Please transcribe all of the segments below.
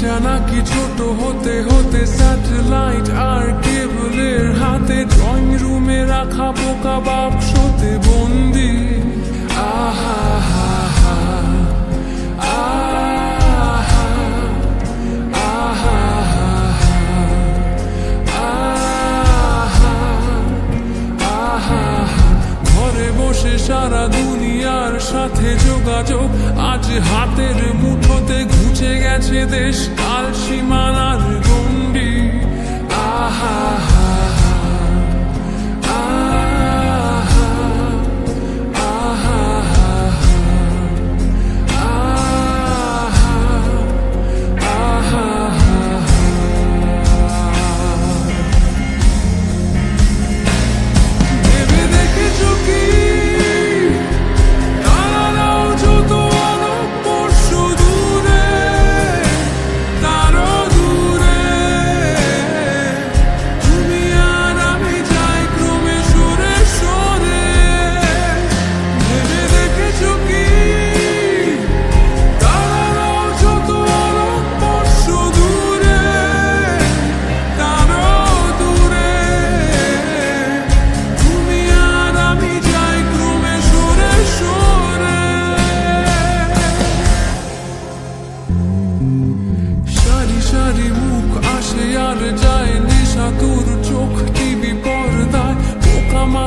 এটা নাকি ছোট হতে হতে স্যাটেলাইট আর কেবলের হাতে ড্রয়িং রুমে রাখা পোকা বাক্সতে বন্দি। সাথে যোগাযোগ আজ হাতের মুঠোতে ঘুচে গেছে দেশ কাল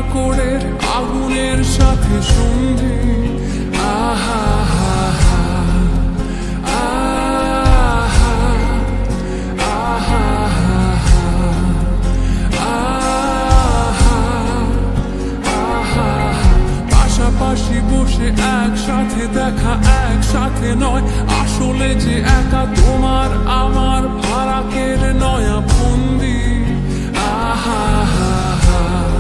কাকড়ের আগুনের সাথে সন্ধে। আহা পাশাপাশি বসে একসাথে দেখা, একসাথে নয়। আসলে যে একা তোমার আমার ফারাকের নয়া ফন্দি আহা হা হা